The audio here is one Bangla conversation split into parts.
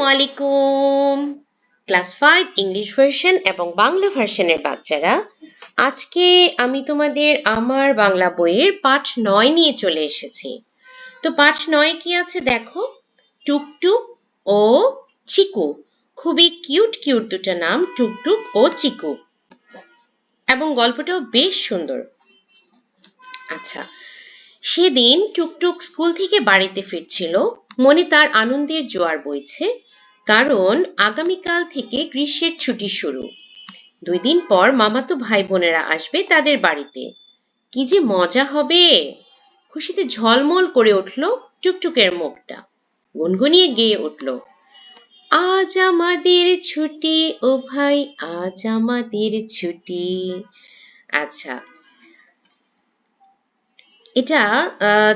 আসসালামু আলাইকুম। ক্লাস ফাইভ, ইংলিশ ভার্সন এবং বাংলা ভার্সনের বাচ্চারা, আজকে আমি তোমাদের আমার বাংলা বইয়ের পাঠ নয় নিয়ে চলে এসেছি। তো পাঠ নয় কি আছে দেখো? টুকটুক ও চিকু। খুবই কিউট কিউট দুটো নাম, টুকটুক ও চিকু। এবং গল্পটাও বেশ সুন্দর। আচ্ছা সেদিন টুকটুক স্কুল থেকে বাড়িতে ফিরছিল। মনে তার আনন্দের জোয়ার বইছে। কারণ আগামীকাল থেকে গ্রীষ্মের ছুটি শুরু। দুই দিন পর মামাতো ভাই বোনেরা আসবে তাদের বাড়িতে। কি যে মজা হবে! খুশিতে ঝলমল করে উঠল টুকটুকের মুখটা। গুনগুনিয়ে গেয়ে উঠল, আজ আমাদের ছুটি, ও ভাই, আজ আমাদের ছুটি। আচ্ছা এটা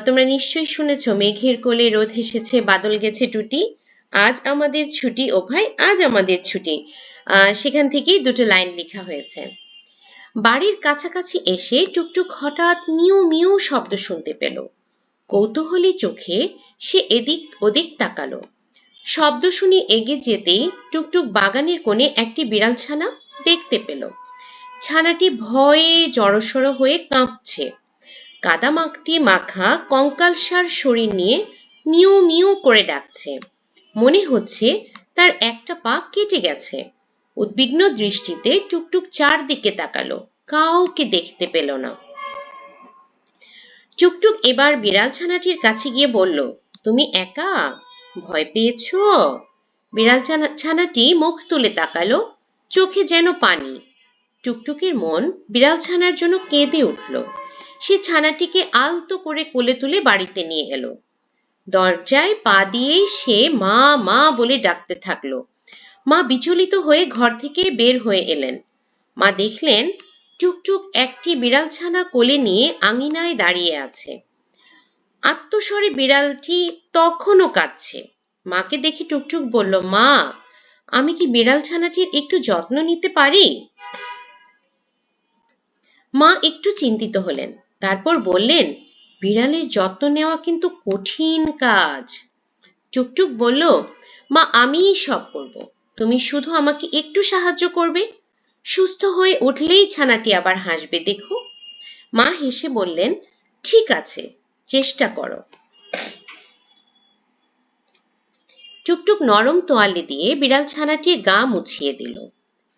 তোমরা নিশ্চয়ই শুনেছ, মেঘের কোলে রোদ হেসেছে বাদল গেছে, টুটি। আজ আমাদের ছুটি ও ভাই আজ আমাদের ছুটি। সেখান থেকেই দুটো লাইন লেখা হয়েছে। বাড়ির কাছাকাছি এসে টুকটুক হঠাৎ মিউ মিউ শব্দ শুনতে পেল। কৌতূহলী চোখে সে এদিক ওদিক তাকালো। শব্দ শুনে এগে যেতেই টুকটুক বাগানের কোণে একটি বিড়াল ছানা দেখতে পেল। ছানাটি ভয়ে জড়সড় হয়ে কাঁপছে। কাদামাটি মাখা কঙ্কালসার শরীর নিয়ে মিউ মিউ করে ডাকছে। মনে হচ্ছে তার একটা পা কেটে গেছে। উদ্বিগ্ন দৃষ্টিতে টুকটুক চারদিকে তাকালো, কাউকে দেখতে পেল না। টুকটুক এবার বিড়াল ছানাটির কাছে গিয়ে বলল, তুমি একা? ভয় পেয়েছ? বিড়াল ছানাটি মুখ তুলে তাকালো, চোখে যেন পানি। টুকটুকের মন বিড়াল ছানার জন্য কেঁদে উঠল। সে ছানাটিকে আলতো করে কোলে তুলে বাড়িতে নিয়ে এলো। দরজায় পা দিয়েই সে মা মা বলে ডাকতে থাকল। মা বিচলিত হয়ে ঘর থেকে বের হয়ে এলেন। মা দেখলেন টুকটুক একটি বিড়াল ছানা কোলে নিয়ে আঙিনায় দাঁড়িয়ে আছে। আত্মস্বরে বিড়ালটি তখনও কাঁদছে। মাকে দেখে টুকটুক বলল, মা, আমি কি বিড়াল ছানাটির একটু যত্ন নিতে পারি? মা একটু চিন্তিত হলেন। তারপর বললেন বিড়ালের যত্ন নেওয়া কিন্তু কঠিন কাজ। টুকটুক বলল, মা, আমিই সব করব। তুমি শুধু আমাকে একটু সাহায্য করবে? সুস্থ হয়ে উঠলেই ছানাটি আবার হাসবে, দেখো। মা হেসে বললেন, ঠিক আছে, চেষ্টা করো। টুকটুক নরম তোয়ালে দিয়ে বিড়াল ছানাটির গা মুছিয়ে দিল।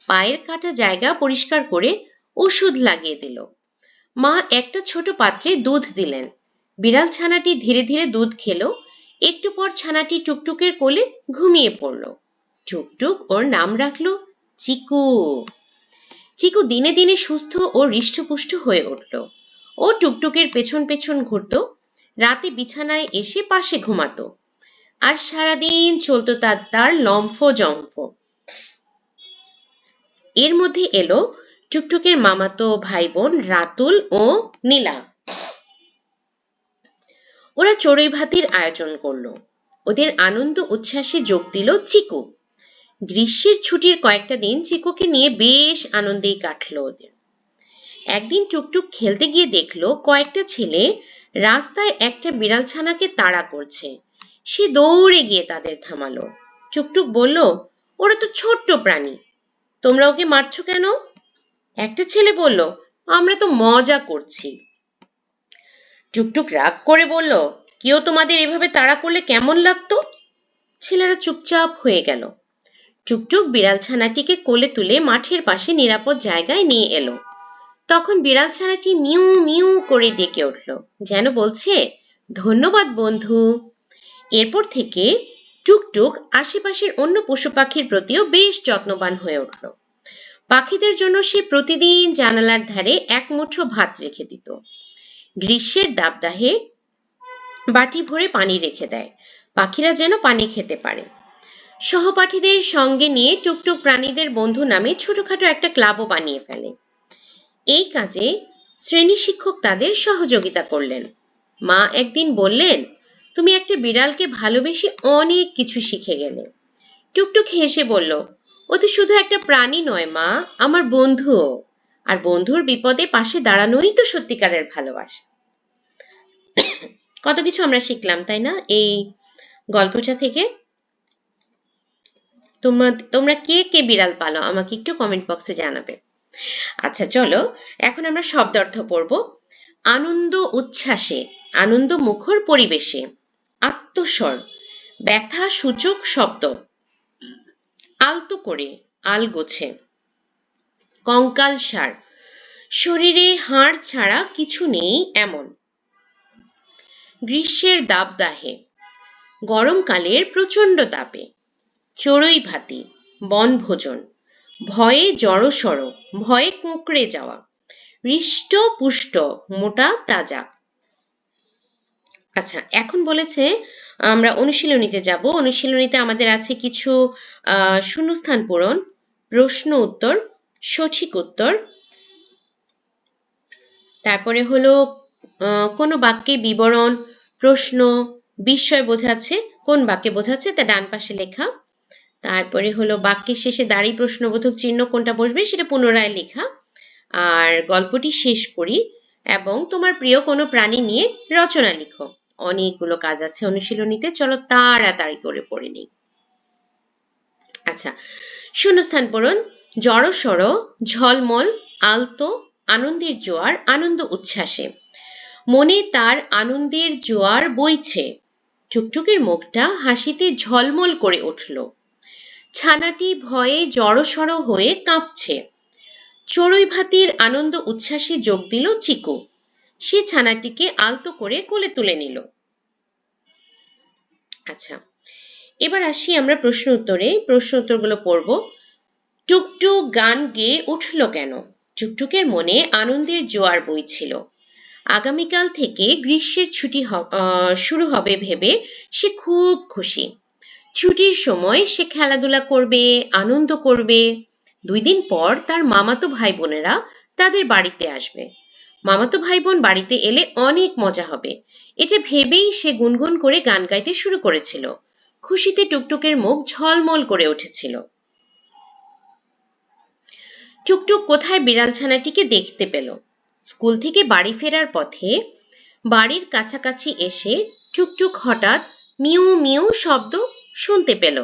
পায়ের কাটা জায়গা পরিষ্কার করে ওষুধ লাগিয়ে দিল। মা একটা ছোট পাত্রে দুধ দিলেন। বিড়াল ছানাটি ধীরে ধীরে দুধ খেলো। একটু পর ছানাটি টুকটুকের কোলে ঘুমিয়ে পড়ল। টুকটুক ওর নাম রাখল চিকু। চিকু দিনে দিনে সুস্থ ও হৃষ্টপুষ্ট হয়ে উঠল। ও টুকটুকের পেছন পেছন ঘুরতো। রাতে বিছানায় এসে পাশে ঘুমাতো। আর সারাদিন চলতো তার তার লম্ফ জম্ফ। এর মধ্যে এলো টুকটুকের মামাতো ভাই বোন রাতুল ও নীলা। ওরা চড়ুই ভাতির আয়োজন করল। ওদের আনন্দ উচ্ছ্বাসে যোগ দিল চিকু। গ্রীষ্মের ছুটির কয়েকটা দিন চিকুকে নিয়ে বেশ আনন্দেই কাটলো ওদের। একদিন টুকটুক খেলতে গিয়ে দেখল কয়েকটা ছেলে রাস্তায় একটা বিড়াল ছানাকে তাড়া করছে। সে দৌড়ে গিয়ে তাদের থামালো। টুকটুক বলল, ওরা তো ছোট্ট প্রাণী। তোমরা ওকে মারছো কেন? একটা ছেলে বলল, আমরা তো মজা করছি। টুকটুক রাগ করে বলল, কেউ তোমাদের এভাবে তাড়া করলে কেমন লাগতো? ছেলেরা চুপচাপ হয়ে গেল। টুকটুক বিড়াল ছানাটিকে কোলে তুলে মাঠের পাশে নিরাপদ জায়গায় নিয়ে এলো। তখন বিড়াল ছানাটি মিউ মিউ করে ডেকে উঠল, যেন বলছে, ধন্যবাদ, বন্ধু। এরপর থেকে টুকটুক আশেপাশের অন্য পশু পাখির প্রতিও বেশ যত্নবান হয়ে উঠল। পাখিদের জন্য সে প্রতিদিন জানালার ধারে এক মুঠো ভাত রেখে দিত। গ্রীষ্মের দাবদাহে বাটি ভরে পানি রেখে দেয়। পাখিরা যেন পানি খেতে পারে। সহপাঠীদের সঙ্গে নিয়ে টুকটুক প্রাণীদের বন্ধু নামে ছোটখাটো একটা ক্লাবও বানিয়ে ফেলে। এই কাজে শ্রেণি শিক্ষক তাদের সহযোগিতা করলেন। মা একদিন বললেন, তুমি একটা বিড়ালকে ভালোবেসে অনেক কিছু শিখে গেলে। টুকটুক হেসে বলল, ও তো শুধু একটা প্রাণী নয় মা, আমার বন্ধুও। আর বন্ধুর বিপদে পাশে দাঁড়ানোই তো সত্যিকারের ভালোবাসা। কত কিছু আমরা শিখলাম, তাই না? এই গল্পটা থেকে। তোমরা কে কে বিড়াল পালো, আমাকে একটু কমেন্ট বক্সে জানাবে। আচ্ছা চলো। এখন আমরা শব্দ অর্থ পড়ব। আনন্দ উচ্ছ্বাসে, আনন্দ মুখর পরিবেশে, আত্মস্বর, ব্যথা সূচক শব্দ, আলতো করে, আলগোছে। কঙ্কাল সার। শরীরে হাড় ছাড়া কিছু নেই এমন। গ্রীষ্মের দাবদাহে গরমকালের প্রচণ্ড তাপে। চড়ুই ভাতি, বনভোজন, ভয়ে জড়সড়, ভয়ে কোঁকড়ে যাওয়া, হৃষ্ট পুষ্ট, মোটা তাজা। আচ্ছা এখন বলেছে, আমরা অনুশীলনীতে যাব। অনুশীলনীতে আমাদের আছে কিছু, আহ, শূন্যস্থান পূরণ, প্রশ্ন উত্তর সঠিক উত্তর। তারপরে হলো কোনো বাক্যে বিবরণ, প্রশ্ন, বিস্ময় বোঝাচ্ছে, কোন বাক্যে বোঝাচ্ছে, তা ডান পাশে লেখা। তারপরে হলো, বাক্যের শেষে দাঁড়ি প্রশ্নবোধক চিহ্ন কোনটা বসবে, সেটা পুনরায় লেখা। আর গল্পটি শেষ করি, এবং তোমার প্রিয় কোনো প্রাণী নিয়ে রচনা লিখো। অনেকগুলো কাজ আছে অনুশীলনীতে, চলো তাড়াতাড়ি করে পড়ে নিই। আচ্ছা শূন্যস্থান পূরণ। জড়সড়, ঝলমল, আলতো, আনন্দের জোয়ার, আনন্দ উচ্ছ্বাসে। মনে তার আনন্দের জোয়ার বইছে। টুকটুকের মুখটা হাসিতে ঝলমল করে উঠল। ছানাটি ভয়ে জড়সড় হয়ে কাঁপছে। চড়ুই ভাতির আনন্দ উচ্ছ্বাসে যোগ দিল চিকু। সে ছানাটিকে আলতো করে কোলে তুলে নিল। আচ্ছা এবার আসি আমরা প্রশ্ন উত্তরে। প্রশ্ন উত্তরগুলো পড়ব। টুকটুক গান গেয়ে উঠল কেন? টুকটুকের মনে আনন্দের জোয়ার বইছিল। আগামীকাল থেকে গ্রীষ্মের ছুটি শুরু হবে ভেবে সে খুব খুশি। ছুটির সময় সে খেলাধুলা করবে, আনন্দ করবে। দুই দিন পর তার মামাতো ভাই বোনেরা তাদের বাড়িতে আসবে। মামাতো ভাই বোন বাড়িতে এলে অনেক মজা হবে। এটা ভেবেই সে গুনগুন করে গান গাইতে শুরু করেছিল। খুশিতে টুকটুকের মুখ ঝলমল করে উঠেছিল। টুকটুক কোথায় বিড়াল ছানাটিকে দেখতে পেল। স্কুল থেকে বাড়ি ফেরার পথে বাড়ির কাছাকাছি এসে টুকটুক হঠাৎ মিউ মিউ শব্দ শুনতে পেল।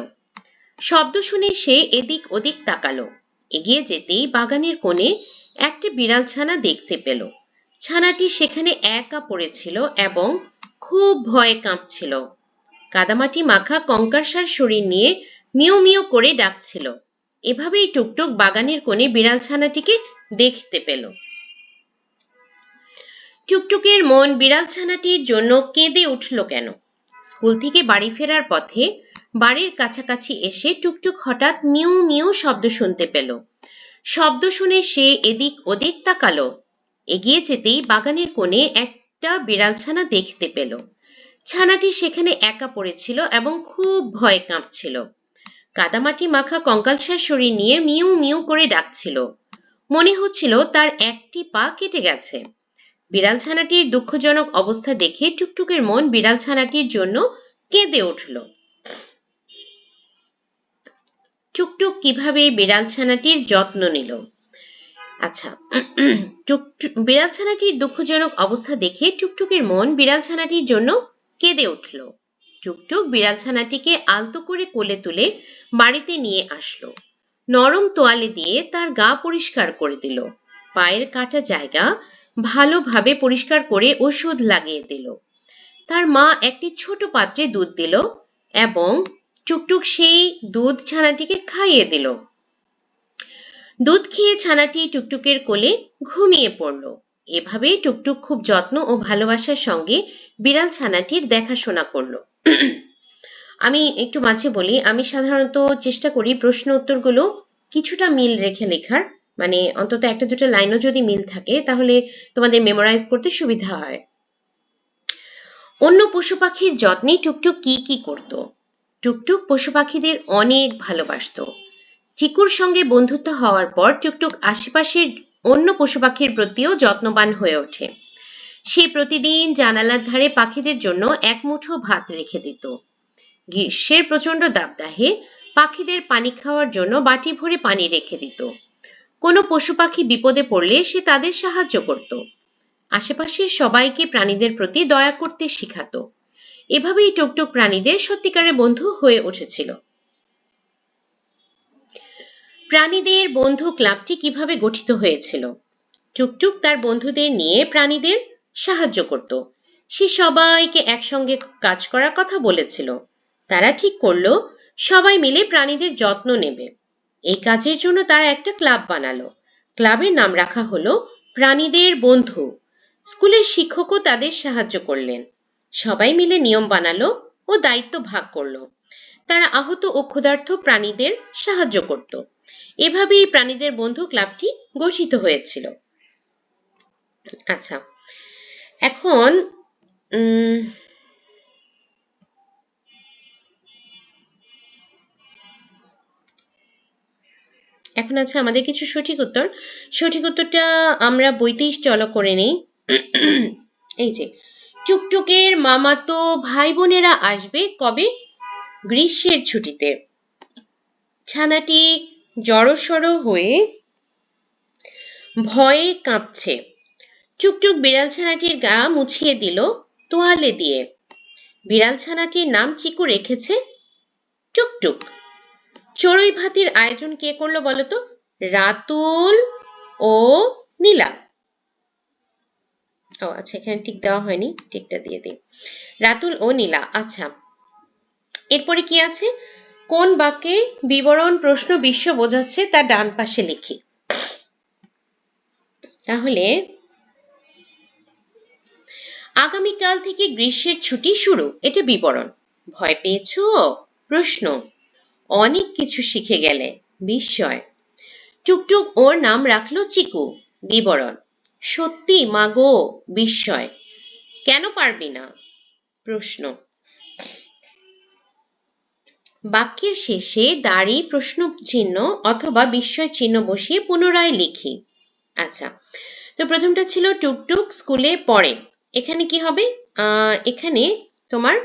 শব্দ শুনে সে এদিক ওদিক তাকালো। এগিয়ে যেতেই বাগানের কোণে একটি বিড়াল ছানা দেখতে পেল। ছানাটি সেখানে একা পড়েছিল এবং খুব ভয়ে কাঁপছিল। কাদামাটি মাখা কঙ্কারসার শরীর নিয়ে মিউ মিউ করে ডাকছিল। এভাবেই টুকটুক বাগানের কোণে বিড়াল ছানাটিকে দেখতে পেল। টুকটুকের মন বিড়াল ছানাটির জন্য কেঁদে উঠল কেন? স্কুল থেকে বাড়ি ফেরার পথে বাড়ির কাছাকাছি এসে টুকটুক হঠাৎ মিউ মিউ শব্দ শুনতে পেল। শব্দ শুনে সে এদিক ওদিক তাকালো। এগিয়ে যেতেই বাগানের কোণে একটা বিড়াল ছানা দেখতে পেল। ছানাটি সেখানে একা পড়েছিল এবং খুব ভয় কাঁপছিল। কাদামাটি মাখা কঙ্কালসার শরীর নিয়ে মিউ মিউ করে ডাকছিল। মনে হচ্ছিল তার একটি পা কেটে গেছে। বিড়াল ছানাটির দুঃখজনক অবস্থা দেখে টুকটুকের মন বিড়াল ছানাটির জন্য কেঁদে উঠল। টুকটুক কীভাবে বিড়াল ছানাটির যত্ন নিল? আচ্ছা বিড়াল ছানাটির দুঃখজনক অবস্থা দেখে টুকটুকের মন বিড়াল ছানাটির জন্য কেঁদে উঠল। টুকটুক বিড়াল ছানাটিকে আলতো করে কোলে তুলে বাড়িতে নিয়ে আসলো। নরম তোয়ালে দিয়ে তার গা পরিষ্কার করে দিল। পায়ের কাটা জায়গা ভালোভাবে পরিষ্কার করে ওষুধ লাগিয়ে দিল। তার মা একটি ছোট পাত্রে দুধ দিল এবং টুকটুক সেই দুধ ছানাটিকে খাইয়ে দিল। দুধ খেয়ে ছানাটি টুকটুকের কোলে ঘুমিয়ে পড়ল। এভাবে টুকটুক খুব যত্ন ও ভালোবাসার সঙ্গে বিড়াল ছানাটির দেখাশোনা করল। আমি একটু মাঝে বলি, আমি সাধারণত চেষ্টা করি প্রশ্ন উত্তরগুলো কিছুটা মিল রেখে লেখার। মানে অন্তত একটা দুটো লাইনও যদি মিল থাকে, তাহলে তোমাদের মেমোরাইজ করতে সুবিধা হয়। অন্য পশু পাখির যত্নে টুকটুক কি কি করত? টুকটুক পশু পাখিদের অনেক ভালোবাসত। চিকুর সঙ্গে বন্ধুত্ব হওয়ার পর টুকটুক আশেপাশের অন্য পশু পাখির প্রতিও যত্নবান হয়ে ওঠে। সে প্রতিদিন জানালার ধারে পাখিদের জন্য এক মুঠো ভাত রেখে দিত। গ্রীষ্মের প্রচণ্ড দাবদাহে পাখিদের পানি খাওয়ার জন্য বাটি ভরে পানি রেখে দিত। কোনো পশু পাখি বিপদে পড়লে সে তাদের সাহায্য করত। আশেপাশের সবাইকে প্রাণীদের প্রতি দয়া করতে শিখাতো। এভাবেই টুকটুক প্রাণীদের সত্যিকারের বন্ধু হয়ে উঠেছিল। প্রাণীদের বন্ধু ক্লাবটি কীভাবে গঠিত হয়েছিল? টুকটুক তার বন্ধুদের নিয়ে প্রাণীদের সাহায্য করত। সে সবাইকে একসঙ্গে কাজ করার কথা বলেছিল। তারা ঠিক করল, সবাই মিলে প্রাণীদের যত্ন নেবে। এই কাজের জন্য তারা একটা ক্লাব বানালো। ক্লাবের নাম রাখা হলো প্রাণীদের বন্ধু। স্কুলের শিক্ষকও তাদের সাহায্য করলেন। সবাই মিলে নিয়ম বানালো ও দায়িত্ব ভাগ করল। তারা আহত ও ক্ষুধার্ত প্রাণীদের সাহায্য করত। এভাবেই প্রাণীদের বন্ধু ক্লাবটি গঠিত হয়েছিল। আচ্ছা এখন এখন আছে আমাদের কিছু সঠিক উত্তর। সঠিক উত্তরটা আমরা বইতেই চলো করে নেই। এই যে, টুকটুকের মামাতো ভাই বোনেরা আসবে কবে? গ্রীষ্মের ছুটিতে। ছানাটি জড়সড় হয়ে ভয়ে কাঁপছে। টুকটুক বিড়াল ছানাটির গা মুছিয়ে দিল তোয়ালে দিয়ে। বিড়াল ছানাটির নাম চিকু রেখেছে টুকটুক চড়ুই ভাতির আয়োজন কে করল বলতো? রাতুল ও নীলা। ও আচ্ছা এখানে টিক দেওয়া হয়নি টিকটা দিয়ে দিই। রাতুল ও নীলা আচ্ছা। এরপরে কি আছে? কোন বাক্যে বিবরণ প্রশ্ন বিশ্ব বোঝাচ্ছে তা ডান পাশে লিখি। তাহলে আগামীকাল থেকে গ্রীষ্মের ছুটি শুরু। এটা বিবরণ। ভয় পেয়েছ? প্রশ্ন। অনেক কিছু শিখে গেলে। বিস্ময়। টুকটুক ওর নাম রাখল চিকু। বিবরণ। সত্যি মাগো বিস্ময়। কেন পারবি না? প্রশ্ন। বাক্যের শেষে দাড়ি প্রশ্ন চিহ্ন অথবা বিস্ময় চিহ্ন বসিয়ে পুনরায় লিখি। আচ্ছা। তো প্রথমটা ছিল টুকটুক, স্কুলে পড়ে। এখানে কি হবে? এখানে তোমার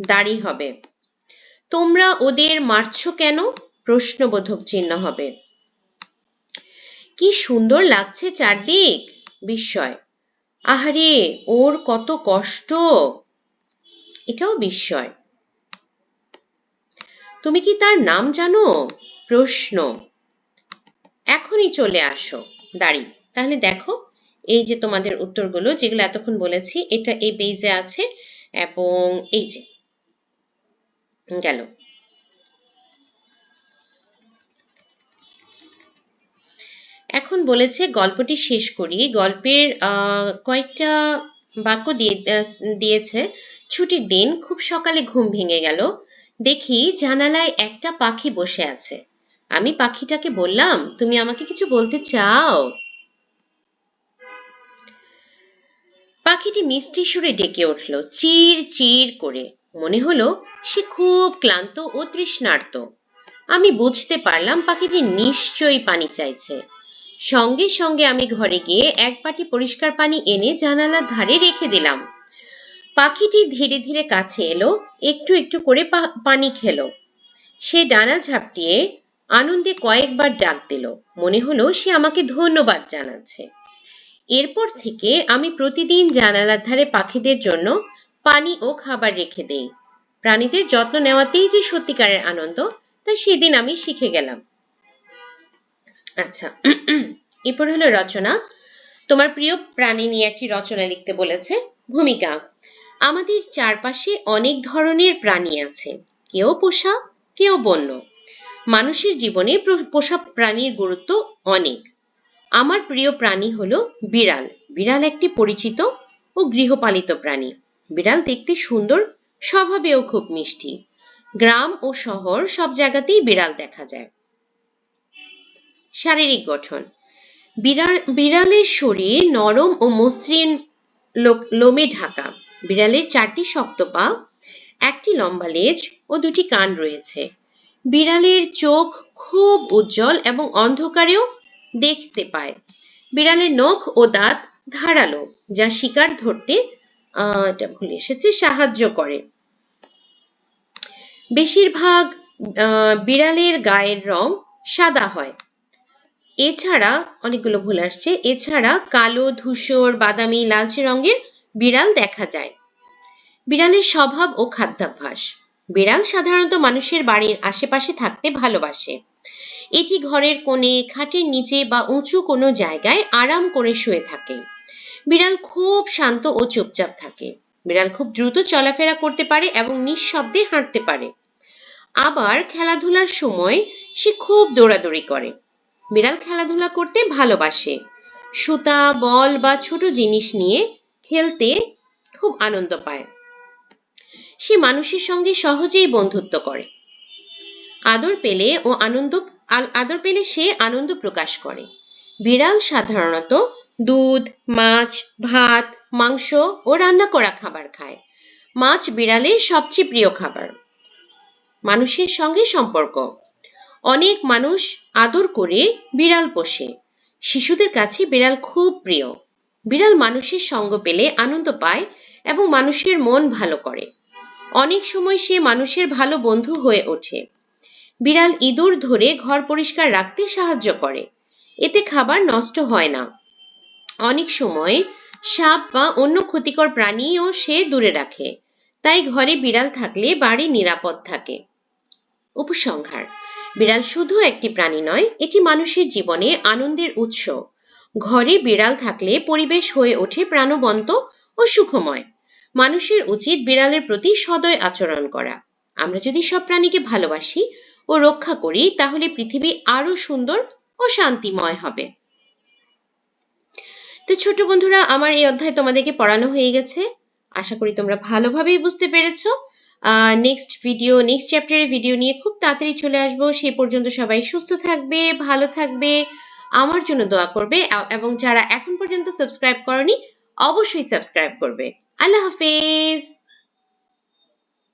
দাড়ি হবে। তোমরা ওদের মারছো কেন? প্রশ্নবোধক চিহ্ন হবে। কি সুন্দর লাগছে চারদিক বিস্ময়। আহারে, ওর কত কষ্ট। এটাও বিস্ময়। তুমি কি তার নাম জানো? প্রশ্ন। এখনই চলে আসো। দাঁড়ি, তাহলে দেখো এই যে তোমাদের উত্তরগুলো যেগুলো এতক্ষণ বলেছি, এটা এই পেজে আছে এবং এই যে গেল। এখন বলেছে গল্পটি শেষ করি। গল্পের কয়েকটা বাক্য দিয়ে দিয়েছে, ছুটির দিন খুব সকালে ঘুম ভেঙে গেল। দেখি জানালায় একটা পাখি বসে আছে। আমি পাখিটাকে বললাম, তুমি আমাকে কিছু বলতে চাও? পাখিটি মিষ্টি সুরে ডেকে উঠল, চির চির করে। মনে হলো সে খুব ক্লান্ত ও তৃষ্ণার্ত। আমি বুঝতে পারলাম পাখিটি নিশ্চয়ই পানি চাইছে। সঙ্গে সঙ্গে আমি ঘরে গিয়ে এক বাটি পরিষ্কার পানি এনে জানালার ধারে রেখে দিলাম। পাখিটি ধীরে ধীরে কাছে এলো, একটু একটু করে পানি খেলো। সে ডানা ঝাপটিয়ে আনন্দে কয়েকবার ডাক দিল। মনে হলো সে আমাকে ধন্যবাদ জানাচ্ছে। এরপর থেকে আমি প্রতিদিন জানালার ধারে পাখিদের জন্য পানি ও খাবার রেখে দেই। প্রাণীদের যত্ন নেওয়াতেই যে সত্যিকারের আনন্দ, তা সেদিন আমি শিখে গেলাম। আচ্ছা এরপর হলো রচনা। তোমার প্রিয় প্রাণী নিয়ে একটি রচনা লিখতে বলেছে, ভূমিকা, আমাদের চারপাশে অনেক ধরনের প্রাণী আছে। কেউ পোষা, কেউ বন্য। মানুষের জীবনে পোষা প্রাণীর গুরুত্ব অনেক। আমার প্রিয় প্রাণী হলো বিড়াল। বিড়াল একটি পরিচিত ও গৃহপালিত প্রাণী। বিড়াল দেখতে সুন্দর, স্বভাবেও খুব মিষ্টি। গ্রাম ও শহর সব জায়গাতেই বিড়াল দেখা যায়। শারীরিক গঠন। বিড়াল, বিড়ালের শরীর নরম ও মসৃণ লোমে ঢাকা। বিড়ালের চারটি শক্ত পা, একটি লম্বা লেজ ও দুটি কান রয়েছে। বিড়ালের চোখ খুব উজ্জ্বল এবং অন্ধকারেও দেখতে পায়। বিড়ালের নখ ও দাঁত ধারালো, যা শিকার ধরতে এটা ভুলে এসেছে, সাহায্য করে। বেশিরভাগ বিড়ালের গায়ের রং সাদা হয়। এছাড়া, অনেকগুলো ভুল আসছে, এছাড়া কালো, ধূসর, বাদামি, লালচে রঙের বিড়াল দেখা যায়। বিড়ালের স্বভাব ও খাদ্যাভ্যাস। বিড়াল সাধারণত মানুষের বাড়ির আশেপাশে থাকতে ভালোবাসে। এটি ঘরের কোণে, খাটের নিচে বা উঁচু কোনো জায়গায় আরাম করে শুয়ে থাকে। বিড়াল খুব শান্ত ও চুপচাপ থাকে। বিড়াল খুব দ্রুত চলাফেরা করতে পারে এবং নিঃশব্দে হাঁটতে পারে। আবার খেলাধুলার সময় সে খুব দৌড়াদৌড়ি করে। বিড়াল খেলাধুলা করতে ভালোবাসে। সুতা, বল বা ছোট জিনিস নিয়ে খেলতে খুব আনন্দ পায়। সে মানুষের সঙ্গে সহজেই বন্ধুত্ব করে। আদর পেলে ও আনন্দ আদর পেলে সে আনন্দ প্রকাশ করে। বিড়াল সাধারণত দুধ, মাছ, ভাত, মাংস ও রান্না করা খাবার খায়। মাছ বিড়ালের সবচেয়ে প্রিয় খাবার। মানুষের সঙ্গে সম্পর্ক। অনেক মানুষ আদর করে বিড়াল পোষে। শিশুদের কাছে বিড়াল খুব প্রিয়। বিড়াল মানুষের সঙ্গ পেলে আনন্দ পায় এবং মানুষের মন ভালো করে। অনেক সময় সে মানুষের ভালো বন্ধু হয়ে ওঠে। বিড়াল ইঁদুর ধরে ঘর পরিষ্কার রাখতে সাহায্য করে। এতে খাবার নষ্ট হয় না। অনেক সময় সাপ বা অন্য ক্ষতিকর প্রাণীও সে দূরে রাখে। তাই ঘরে বিড়াল থাকলে বাড়ি নিরাপদ থাকে। উপসংহার, বিড়াল শুধু একটি প্রাণী নয়, এটি মানুষের জীবনে আনন্দের উৎস। ঘরে বিড়াল থাকলে পরিবেশ হয়ে ওঠে প্রাণবন্ত ও সুখময়। মানুষের উচিত বিড়ালের প্রতি সদয় আচরণ করা। আমরা যদি সব প্রাণীকে ভালোবাসি ও রক্ষা করি, তাহলে পৃথিবী আরও সুন্দর ও শান্তিময় হবে। তো ছোট বন্ধুরা, আমার এই অধ্যায় তোমাদেরকে পড়ানো হয়ে গেছে। আশা করি তোমরা ভালোভাবেই বুঝতে পেরেছ। নেক্সট ভিডিও নেক্সট চ্যাপ্টারের ভিডিও নিয়ে খুব তাড়াতাড়ি চলে আসব। সে পর্যন্ত সবাই সুস্থ থাকবে, ভালো থাকবে, আমার জন্য দোয়া করবে, এবং যারা এখন পর্যন্ত সাবস্ক্রাইব করনি, অবশ্যই সাবস্ক্রাইব করবে। আল্লাহ হাফেজ